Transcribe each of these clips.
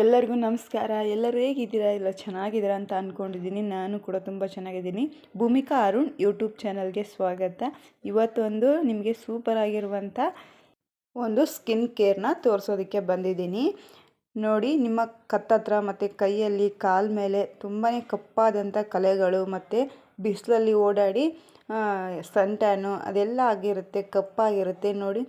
ಎಲ್ಲರಿಗೂ ನಮಸ್ಕಾರ. ಎಲ್ಲರೂ ಹೇಗಿದ್ದೀರಾ? ಇಲ್ಲ ಚೆನ್ನಾಗಿದ್ದೀರಾ ಅಂತ ಅಂದ್ಕೊಂಡಿದ್ದೀನಿ ನಾನು ಕೂಡ ತುಂಬ ಚೆನ್ನಾಗಿದ್ದೀನಿ. ಭೂಮಿಕಾ ಅರುಣ್ ಯೂಟ್ಯೂಬ್ ಚಾನಲ್ಗೆ ಸ್ವಾಗತ. ಇವತ್ತೊಂದು ನಿಮಗೆ ಸೂಪರ್ ಆಗಿರುವಂಥ ಒಂದು ಸ್ಕಿನ್ ಕೇರ್ನ ತೋರಿಸೋದಕ್ಕೆ ಬಂದಿದ್ದೀನಿ. ನೋಡಿ, ನಿಮ್ಮ ಕತ್ತತ್ರ ಮತ್ತು ಕೈಯಲ್ಲಿ ಕಾಲ ಮೇಲೆ ತುಂಬಾ ಕಪ್ಪಾದಂಥ ಕಲೆಗಳು ಮತ್ತು ಬಿಸಿಲಲ್ಲಿ ಓಡಾಡಿ ಸನ್ ಟ್ಯಾನು ಅದೆಲ್ಲ ಆಗಿರುತ್ತೆ, ಕಪ್ಪಾಗಿರುತ್ತೆ. ನೋಡಿ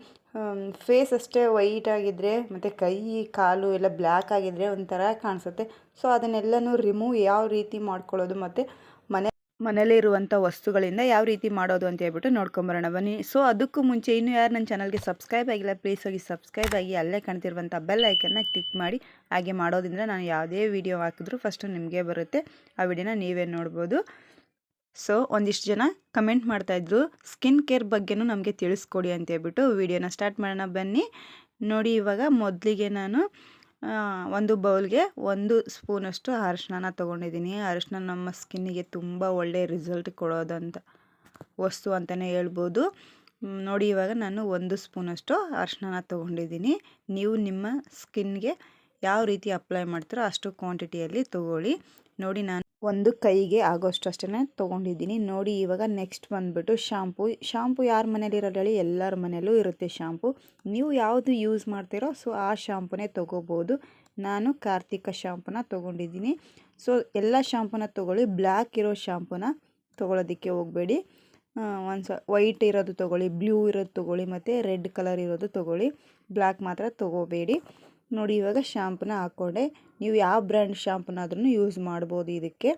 ಫೇಸ್ ಅಷ್ಟೇ ವೈಟ್ ಆಗಿದ್ದರೆ ಮತ್ತು ಕೈ, ಕಾಲು ಎಲ್ಲ ಬ್ಲ್ಯಾಕ್ ಆಗಿದ್ದರೆ ಒಂಥರ ಕಾಣಿಸುತ್ತೆ. ಸೊ ಅದನ್ನೆಲ್ಲನೂ ರಿಮೂವ್ ಯಾವ ರೀತಿ ಮಾಡ್ಕೊಳ್ಳೋದು ಮತ್ತು ಮನೆ ಮನೇಲಿರುವಂಥ ವಸ್ತುಗಳಿಂದ ಯಾವ ರೀತಿ ಮಾಡೋದು ಅಂತ ಹೇಳ್ಬಿಟ್ಟು ನೋಡ್ಕೊಂಬರೋಣ. ಬನ್ನಿ. ಸೊ ಅದಕ್ಕೂ ಮುಂಚೆ ಇನ್ನೂ ಯಾರು ನನ್ನ ಚಾನಲ್ಗೆ ಸಬ್ಸ್ಕ್ರೈಬ್ ಆಗಿಲ್ಲ ಪ್ಲೀಸ್ ಹೋಗಿ ಸಬ್ಸ್ಕ್ರೈಬ್ ಆಗಿ ಅಲ್ಲೇ ಕಾಣ್ತಿರುವಂಥ ಬೆಲ್ ಐಕನ್ನ ಕ್ಲಿಕ್ ಮಾಡಿ. ಹಾಗೆ ಮಾಡೋದ್ರಿಂದ ನಾನು ಯಾವುದೇ ವೀಡಿಯೋ ಹಾಕಿದ್ರೂ ಫಸ್ಟು ನಿಮಗೆ ಬರುತ್ತೆ. ಆ ವಿಡಿಯೋನ ನೀವೇ ನೋಡ್ಬೋದು. ಸೊ, ಒಂದಿಷ್ಟು ಜನ ಕಮೆಂಟ್ ಮಾಡ್ತಾಯಿದ್ರು ಸ್ಕಿನ್ ಕೇರ್ ಬಗ್ಗೆನೂ ನಮಗೆ ತಿಳಿಸ್ಕೊಡಿ ಅಂತ ಹೇಳ್ಬಿಟ್ಟು ವಿಡಿಯೋನ ಸ್ಟಾರ್ಟ್ ಮಾಡೋಣ ಬನ್ನಿ. ನೋಡಿ, ಇವಾಗ ಮೊದಲಿಗೆ ನಾನು ಒಂದು ಬೌಲ್ಗೆ ಒಂದು ಸ್ಪೂನಷ್ಟು ಅರಿಶಿನ ತೊಗೊಂಡಿದ್ದೀನಿ. ಅರಶಿನ ನಮ್ಮ ಸ್ಕಿನ್ನಿಗೆ ತುಂಬ ಒಳ್ಳೆಯ ರಿಸಲ್ಟ್ ಕೊಡೋದಂತ ವಸ್ತು ಅಂತಲೇ ಹೇಳ್ಬೋದು. ನೋಡಿ, ಇವಾಗ ನಾನು ಒಂದು ಸ್ಪೂನಷ್ಟು ಅರಿಶಿನ ತೊಗೊಂಡಿದ್ದೀನಿ. ನೀವು ನಿಮ್ಮ ಸ್ಕಿನ್ಗೆ ಯಾವ ರೀತಿ ಅಪ್ಲೈ ಮಾಡ್ತೀರೋ ಅಷ್ಟು ಕ್ವಾಂಟಿಟಿಯಲ್ಲಿ ತೊಗೊಳ್ಳಿ. ನೋಡಿ ನಾನು ಒಂದು ಕೈಗೆ ಆಗೋಷ್ಟು ಅಷ್ಟೇ ತೊಗೊಂಡಿದ್ದೀನಿ. ನೋಡಿ ಇವಾಗ ನೆಕ್ಸ್ಟ್ ಬಂದುಬಿಟ್ಟು ಶಾಂಪು ಶಾಂಪು ಯಾರ ಮನೇಲಿ ಇರೋದು ಹೇಳಿ? ಎಲ್ಲರ ಮನೆಯಲ್ಲೂ ಇರುತ್ತೆ ಶಾಂಪು ನೀವು ಯಾವುದು ಯೂಸ್ ಮಾಡ್ತೀರೋ ಸೊ ಆ ಶಾಂಪುನೇ ತೊಗೋಬೋದು. ನಾನು ಕಾರ್ತಿಕ ಶಾಂಪುನ ತೊಗೊಂಡಿದ್ದೀನಿ. ಸೊ ಎಲ್ಲ ಶಾಂಪುನ ತೊಗೊಳ್ಳಿ. ಬ್ಲ್ಯಾಕ್ ಇರೋ ಶಾಂಪುನ ತೊಗೊಳೋದಕ್ಕೆ ಹೋಗಬೇಡಿ. ಒಂದು ಸ ವೈಟ್ ಇರೋದು ತೊಗೊಳ್ಳಿ. ಬ್ಲೂ ಇರೋದು ತೊಗೊಳ್ಳಿ. ಮತ್ತು ರೆಡ್ ಕಲರ್ ಇರೋದು ತೊಗೊಳ್ಳಿ. ಬ್ಲ್ಯಾಕ್ ಮಾತ್ರ ತೊಗೋಬೇಡಿ. ನೋಡಿ, ಇವಾಗ ಶ್ಯಾಂಪನ್ನ ಹಾಕ್ಕೊಂಡೆ. ನೀವು ಯಾವ ಬ್ರ್ಯಾಂಡ್ ಶ್ಯಾಂಪುನಾದ್ರೂ ಯೂಸ್ ಮಾಡ್ಬೋದು ಇದಕ್ಕೆ.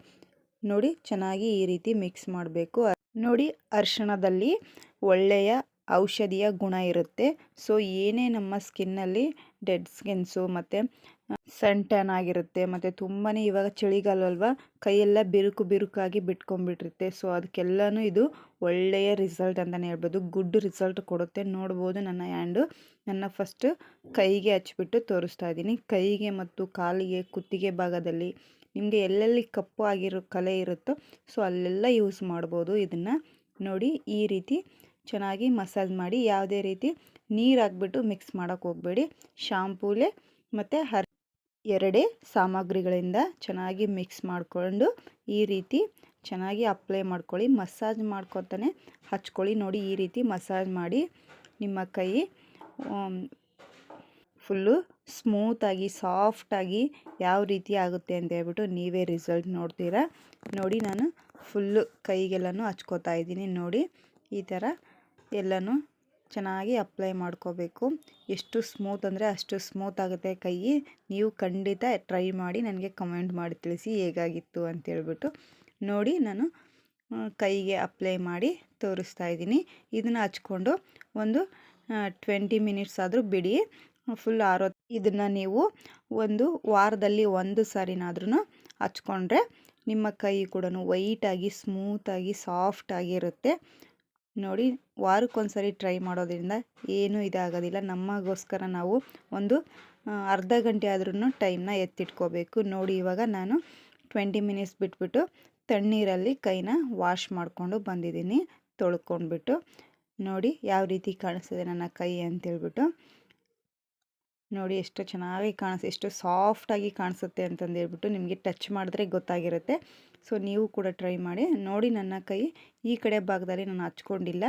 ನೋಡಿ, ಚೆನ್ನಾಗಿ ಈ ರೀತಿ ಮಿಕ್ಸ್ ಮಾಡಬೇಕು. ನೋಡಿ, ಅರ್ಶಿಣದಲ್ಲಿ ಒಳ್ಳೆಯ ಔಷಧಿಯ ಗುಣ ಇರುತ್ತೆ. ಸೊ ಏನೇ ನಮ್ಮ ಸ್ಕಿನ್ನಲ್ಲಿ ಡೆಡ್ ಸ್ಕಿನ್ಸು ಮತ್ತು ಸನ್ ಆಗಿರುತ್ತೆ, ಮತ್ತು ತುಂಬಾ ಇವಾಗ ಚಳಿಗಾಲ ಅಲ್ವಾ ಕೈಯೆಲ್ಲ ಬಿರುಕು ಬಿರುಕಾಗಿ ಬಿಟ್ಕೊಂಡ್ಬಿಟ್ಟಿರುತ್ತೆ. ಸೊ ಅದಕ್ಕೆಲ್ಲನೂ ಇದು ಒಳ್ಳೆಯ ರಿಸಲ್ಟ್ ಅಂತಲೇ ಹೇಳ್ಬೋದು. ಗುಡ್ ರಿಸಲ್ಟ್ ಕೊಡುತ್ತೆ. ನೋಡ್ಬೋದು ನನ್ನ ಹ್ಯಾಂಡು. ನನ್ನ ಫಸ್ಟ್ ಕೈಗೆ ಹಚ್ಚಿಬಿಟ್ಟು ತೋರಿಸ್ತಾ ಇದ್ದೀನಿ. ಕೈಗೆ ಮತ್ತು ಕಾಲಿಗೆ, ಕುತ್ತಿಗೆ ಭಾಗದಲ್ಲಿ ನಿಮಗೆ ಎಲ್ಲೆಲ್ಲಿ ಕಪ್ಪು ಆಗಿರೋ ಕಲೆ ಇರುತ್ತೋ, ಸೊ, ಅಲ್ಲೆಲ್ಲ ಯೂಸ್ ಮಾಡ್ಬೋದು. ಇದನ್ನು ನೋಡಿ ಈ ರೀತಿ ಚೆನ್ನಾಗಿ ಮಸಾಜ್ ಮಾಡಿ ಯಾವುದೇ ರೀತಿ ನೀರು ಹಾಕ್ಬಿಟ್ಟು ಮಿಕ್ಸ್ ಮಾಡೋಕ್ಕೆ ಹೋಗಬೇಡಿ. ಶಾಂಪೂಲೆ ಮತ್ತು ಹರ್ ಎರಡೇ ಸಾಮಗ್ರಿಗಳಿಂದ ಚೆನ್ನಾಗಿ ಮಿಕ್ಸ್ ಮಾಡಿಕೊಂಡು ಈ ರೀತಿ ಚೆನ್ನಾಗಿ ಅಪ್ಲೈ ಮಾಡ್ಕೊಳ್ಳಿ. ಮಸಾಜ್ ಮಾಡ್ಕೊತಾನೆ ಹಚ್ಕೊಳ್ಳಿ. ನೋಡಿ ಈ ರೀತಿ ಮಸಾಜ್ ಮಾಡಿ ನಿಮ್ಮ ಕೈ ಫುಲ್ಲು ಸ್ಮೂತಾಗಿ ಸಾಫ್ಟಾಗಿ ಯಾವ ರೀತಿ ಆಗುತ್ತೆ ಅಂತ ಹೇಳ್ಬಿಟ್ಟು ನೀವೇ ರಿಸಲ್ಟ್ ನೋಡ್ತೀರಾ. ನೋಡಿ ನಾನು ಫುಲ್ಲು ಕೈಗೆಲ್ಲನೂ ಹಚ್ಕೋತಾ ಇದ್ದೀನಿ. ನೋಡಿ ಈ ಥರ ಎಲ್ಲನೂ ಚೆನ್ನಾಗಿ ಅಪ್ಲೈ ಮಾಡ್ಕೋಬೇಕು. ಎಷ್ಟು ಸ್ಮೂತ್ ಅಂದರೆ ಅಷ್ಟು ಸ್ಮೂತ್ ಆಗುತ್ತೆ ಕೈ. ನೀವು ಖಂಡಿತ ಟ್ರೈ ಮಾಡಿ, ನನಗೆ ಕಮೆಂಟ್ ಮಾಡಿ ತಿಳಿಸಿ ಹೇಗಾಗಿತ್ತು ಅಂತೇಳ್ಬಿಟ್ಟು ನೋಡಿ, ನಾನು ಕೈಗೆ ಅಪ್ಲೈ ಮಾಡಿ ತೋರಿಸ್ತಾ ಇದ್ದೀನಿ. ಇದನ್ನು ಹಚ್ಕೊಂಡು ಒಂದು ಟ್ವೆಂಟಿ ಮಿನಿಟ್ಸ್ ಆದರೂ ಬಿಡಿ. ಫುಲ್ ಆರೋ, ಇದನ್ನು ನೀವು ಒಂದು ವಾರದಲ್ಲಿ ಒಂದು ಸಾರಿನಾದ್ರೂ ಹಚ್ಕೊಂಡ್ರೆ ನಿಮ್ಮ ಕೈ ಕೂಡ ವೈಟಾಗಿ ಸ್ಮೂತಾಗಿ ಸಾಫ್ಟಾಗಿರುತ್ತೆ ನೋಡಿ ವಾರಕ್ಕೊಂದ್ಸರಿ ಟ್ರೈ ಮಾಡೋದ್ರಿಂದ ಏನೂ ಇದಾಗೋದಿಲ್ಲ. ನಮಗೋಸ್ಕರ ನಾವು ಒಂದು ಅರ್ಧ ಗಂಟೆ ಆದ್ರೂ ಟೈಮ್ನ ಎತ್ತಿಟ್ಕೋಬೇಕು. ನೋಡಿ ಇವಾಗ ನಾನು ಟ್ವೆಂಟಿ ಮಿನಿಟ್ಸ್ ಬಿಟ್ಬಿಟ್ಟು ತಣ್ಣೀರಲ್ಲಿ ಕೈನ ವಾಶ್ ಮಾಡಿಕೊಂಡು ಬಂದಿದ್ದೀನಿ. ತೊಳ್ಕೊಂಡ್ಬಿಟ್ಟು ನೋಡಿ ಯಾವ ರೀತಿ ಕಾಣಿಸ್ತದೆ ನನ್ನ ಕೈ ಅಂತೇಳ್ಬಿಟ್ಟು. ನೋಡಿ ಎಷ್ಟು ಚೆನ್ನಾಗಿ ಕಾಣಿಸ್, ಎಷ್ಟು ಸಾಫ್ಟಾಗಿ ಕಾಣಿಸುತ್ತೆ ಅಂತಂದೇಳ್ಬಿಟ್ಟು ನಿಮಗೆ ಟಚ್ ಮಾಡಿದ್ರೆ ಗೊತ್ತಾಗಿರುತ್ತೆ. ಸೊ, ನೀವು ಕೂಡ ಟ್ರೈ ಮಾಡಿ. ನೋಡಿ ನನ್ನ ಕೈ. ಈ ಕಡೆ ಭಾಗದಲ್ಲಿ ನಾನು ಹಚ್ಕೊಂಡಿಲ್ಲ.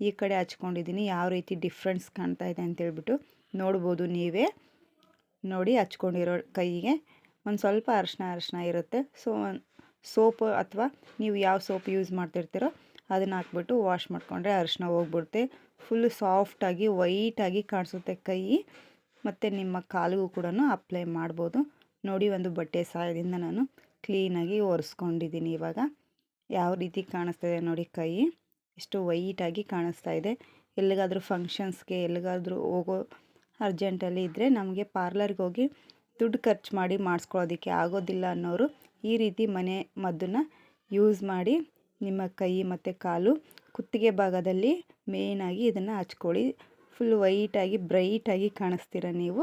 ಈ ಕಡೆ ಹಚ್ಕೊಂಡಿದ್ದೀನಿ. ಯಾವ ರೀತಿ ಡಿಫ್ರೆನ್ಸ್ ಕಾಣ್ತಾ ಇದೆ ಅಂತೇಳ್ಬಿಟ್ಟು ನೋಡ್ಬೋದು ನೀವೇ. ನೋಡಿ ಹಚ್ಕೊಂಡಿರೋ ಕೈಗೆ. ಒಂದು ಸ್ವಲ್ಪ ಅರಶಿನ ಅರಶಿನ ಇರುತ್ತೆ. ಸೊ, ಸೋಪ್ ಅಥವಾ ನೀವು ಯಾವ ಸೋಪ್ ಯೂಸ್ ಮಾಡ್ತಿರ್ತೀರೋ ಅದನ್ನು ಹಾಕ್ಬಿಟ್ಟು ವಾಶ್ ಮಾಡಿಕೊಂಡ್ರೆ ಅರಶಿನ ಹೋಗ್ಬಿಡುತ್ತೆ. ಫುಲ್ ಸಾಫ್ಟಾಗಿ, ವೈಟಾಗಿ ಕಾಣಿಸುತ್ತೆ ಕೈ. ಮತ್ತು ನಿಮ್ಮ ಕಾಲಿಗೂ ಕೂಡ ಅಪ್ಲೈ ಮಾಡ್ಬೋದು. ನೋಡಿ, ಒಂದು ಬಟ್ಟೆ ಸಹಾಯದಿಂದ ನಾನು ಕ್ಲೀನಾಗಿ ಒರೆಸ್ಕೊಂಡಿದ್ದೀನಿ ಇವಾಗ. ಯಾವ ರೀತಿ ಕಾಣಿಸ್ತಾ ಇದೆ ನೋಡಿ ಕೈ. ಎಷ್ಟು ವೈಟಾಗಿ ಕಾಣಿಸ್ತಾ ಇದೆ. ಎಲ್ಲಿಗಾದರೂ ಫಂಕ್ಷನ್ಸ್ಗೆ ಎಲ್ಲಿಗಾದರೂ ಹೋಗೋ ಅರ್ಜೆಂಟಲ್ಲಿ ಇದ್ದರೆ ನಮಗೆ ಪಾರ್ಲರ್ಗೆ ಹೋಗಿ ದುಡ್ಡು ಖರ್ಚು ಮಾಡಿ ಮಾಡಿಸ್ಕೊಳ್ಳೋದಕ್ಕೆ ಆಗೋದಿಲ್ಲ ಅನ್ನೋರು ಈ ರೀತಿ ಮನೆ ಮದ್ದನ್ನು ಯೂಸ್ ಮಾಡಿ ನಿಮ್ಮ ಕೈ ಮತ್ತು ಕಾಲು ಕುತ್ತಿಗೆ ಭಾಗದಲ್ಲಿ ಮೇಯ್ನಾಗಿ ಇದನ್ನು ಹಚ್ಕೊಳ್ಳಿ. ಫುಲ್ ವೈಟಾಗಿ ಬ್ರೈಟಾಗಿ ಕಾಣಿಸ್ತೀರ ನೀವು?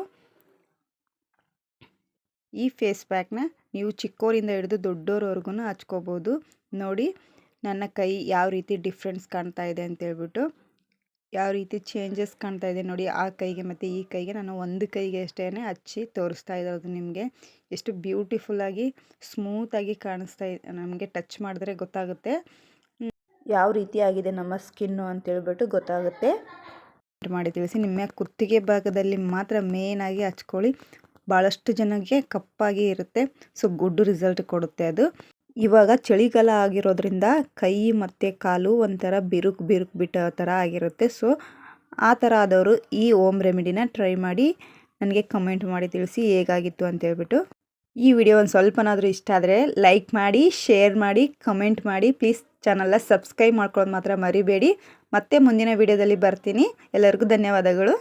ಈ ಫೇಸ್ ಪ್ಯಾಕ್ನ ನೀವು ಚಿಕ್ಕೋರಿಂದ ಹಿಡಿದು ದೊಡ್ಡೋರವರೆಗೂ ಹಚ್ಕೋಬೋದು. ನೋಡಿ, ನನ್ನ ಕೈ ಯಾವ ರೀತಿ ಡಿಫ್ರೆನ್ಸ್ ಕಾಣ್ತಾ ಇದೆ ಅಂತೇಳ್ಬಿಟ್ಟು ಯಾವ ರೀತಿ ಚೇಂಜಸ್ ಕಾಣ್ತಾ ಇದೆ ನೋಡಿ, ಆ ಕೈಗೆ ಮತ್ತು ಈ ಕೈಗೆ ನಾನು ಒಂದು ಕೈಗೆ ಅಷ್ಟೇ ಹಚ್ಚಿ ತೋರಿಸ್ತಾ ಇರೋದು ನಿಮಗೆ. ಎಷ್ಟು ಬ್ಯೂಟಿಫುಲ್ಲಾಗಿ ಸ್ಮೂತಾಗಿ ಕಾಣಿಸ್ತಾ ಇದೆ ನಮಗೆ ಟಚ್ ಮಾಡಿದ್ರೆ ಗೊತ್ತಾಗುತ್ತೆ. ಯಾವ ರೀತಿ ಆಗಿದೆ ನಮ್ಮ ಸ್ಕಿನ್ನು ಅಂತೇಳ್ಬಿಟ್ಟು ಗೊತ್ತಾಗುತ್ತೆ. ಮಾಡಿ ತಿಳಿಸಿ. ನಿಮ್ಮ ಕುತ್ತಿಗೆ ಭಾಗದಲ್ಲಿ ಮಾತ್ರ ಮೇಯ್ನಾಗಿ ಹಚ್ಕೊಳ್ಳಿ. ಭಾಳಷ್ಟು ಜನಕ್ಕೆ ಕಪ್ಪಾಗಿ ಇರುತ್ತೆ. ಸೊ ಗುಡ್ ರಿಸಲ್ಟ್ ಕೊಡುತ್ತೆ ಅದು. ಇವಾಗ ಚಳಿಗಾಲ ಆಗಿರೋದ್ರಿಂದ ಕೈ ಮತ್ತು ಕಾಲು ಒಂಥರ ಬಿರುಕು ಬಿರುಕು ಬಿಟ್ಟೋ ಥರ ಆಗಿರುತ್ತೆ. ಸೊ ಆ ಥರ ಆದವರು ಈ ಓಮ್ ರೆಮಿಡಿನ ಟ್ರೈ ಮಾಡಿ ನನಗೆ ಕಮೆಂಟ್ ಮಾಡಿ ತಿಳಿಸಿ ಹೇಗಾಗಿತ್ತು ಅಂತೇಳ್ಬಿಟ್ಟು ಈ ವಿಡಿಯೋ ಒಂದು ಸ್ವಲ್ಪನಾದರೂ ಇಷ್ಟ ಆದರೆ ಲೈಕ್ ಮಾಡಿ, ಶೇರ್ ಮಾಡಿ, ಕಮೆಂಟ್ ಮಾಡಿ. ಪ್ಲೀಸ್ ಚಾನಲ್ನ ಸಬ್ಸ್ಕ್ರೈಬ್ ಮಾಡ್ಕೊಳ್ಳೋದು ಮಾತ್ರ ಮರಿಬೇಡಿ. ಮತ್ತೆ ಮುಂದಿನ ವಿಡಿಯೋದಲ್ಲಿ ಬರ್ತೀನಿ. ಎಲ್ಲರಿಗೂ ಧನ್ಯವಾದಗಳು.